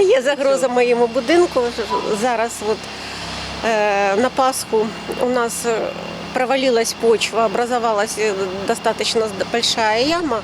Є загроза моєму будинку. Зараз от, е, на Пасху у нас е, провалилась почва, образовалась э, достаточно большая яма.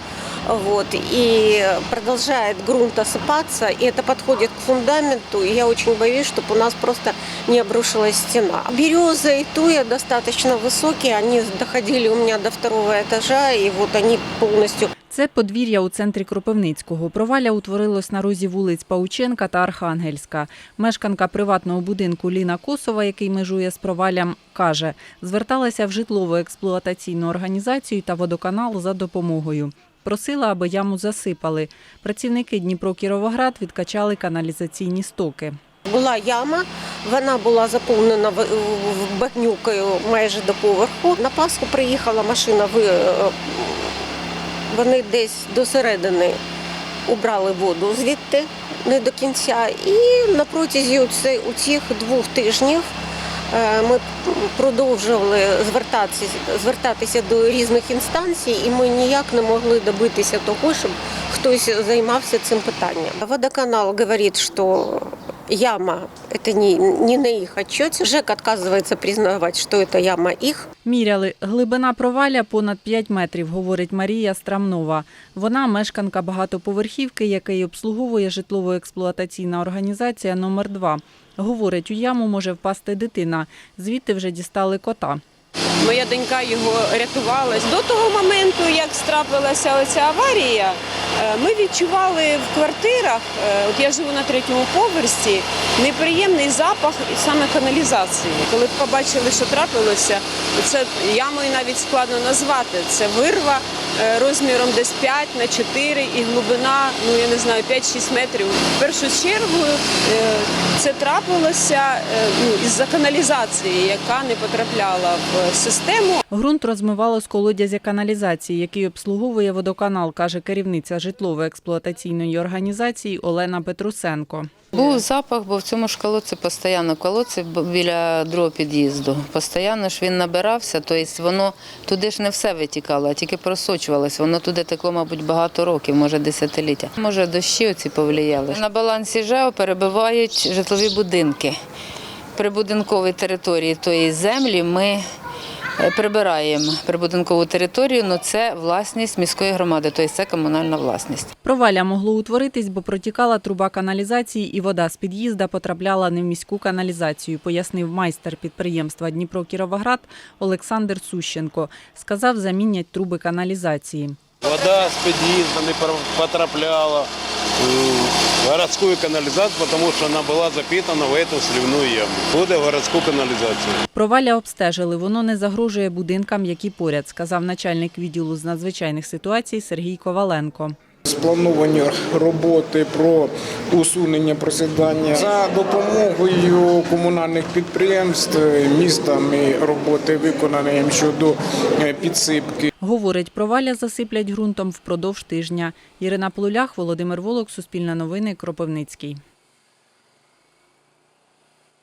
Вот, и продолжает грунт осыпаться, и это подходит к фундаменту, и я очень боюсь, чтобы у нас просто не обрушилась стена. Березы и туя достаточно высокие, они доходили у меня до второго этажа, и вот они полностью це подвір'я у центрі Кропивницького. Провалля утворилось на розі вулиць Паученка та Архангельська. Мешканка приватного будинку Ліна Косова, який межує з проваллям, каже, зверталася в житлово-експлуатаційну організацію та водоканал за допомогою. Просила, аби яму засипали. Працівники Дніпро Кіровоград відкачали каналізаційні стоки. Була яма, вона була заповнена багнюкою майже до поверху. На Пасху приїхала машина, е, вони десь до середини убрали воду звідти, не до кінця. І на протязі у цих двох тижнів е, ми продовжували звертатися, звертатися до різних інстанцій, і ми ніяк не могли добитися того, щоб хтось займався цим питанням. Водоканал говорить, що яма это не, не на их отчете. ЖЭК отказывается признавать, что это яма их. Міряли. Глибина провалля понад 5 метрів, говорить Марія Страмнова. Вона мешканка багатоповерхівки, який обслуговує житлово-експлуатаційна організація номер 2 Говорить, у яму може впасти дитина. Звідти вже дістали кота. Моя донька його рятувалась. До того моменту, як страпилася оця аварія, е, ми відчували в квартирах, е, от я живу на третьому поверсі, неприємний запах саме каналізації. Коли побачили, що трапилося, це ямою навіть складно назвати. Це вирва розміром десь 5 на 4 і глибина, ну я не знаю, 5-6 метрів. В першу чергу е, це трапилося е, ну, із-за каналізації, яка не потрапляла в систему. Ґрунт розмивало з колодязя каналізації, який обслуговує водоканал, каже керівниця житлово-експлуатаційної організації Олена Петрусенко. Був запах, бо в цьому ж колодці постійно колодці біля другого під'їзду. Постійно ж він набирався, тобто воно туди ж не все витікало, а тільки просочувалось. Воно туди текло, мабуть, багато років, може десятиліття. Може, дощі оці повлияли. На балансі ЖЕО перебивають житлові будинки. Прибудинковій території тої землі ми прибираємо прибудинкову територію, але це власність міської громади, тобто це комунальна власність. Провалля могло утворитись, бо протікала труба каналізації і вода з під'їзда потрапляла не в міську каналізацію, пояснив майстер підприємства Дніпро Кіровоград Олександр Сущенко. Сказав, замінять труби каналізації. Вода с подъезда не потрапляла городскую канализацию, потому что она была запитана в эту сливную яму. Буде в городскую канализацию. Провалля обстежили, воно не загрожує будинкам, які поряд, сказав начальник відділу з надзвичайних ситуацій Сергій Коваленко. Сплановані роботи про усунення просідання за допомогою комунальних підприємств містами роботи виконані щодо е, підсипки. Говорить, провалля засиплять ґрунтом впродовж тижня. Ірина Плулях, Володимир Волок, Суспільне новини, Кропивницький.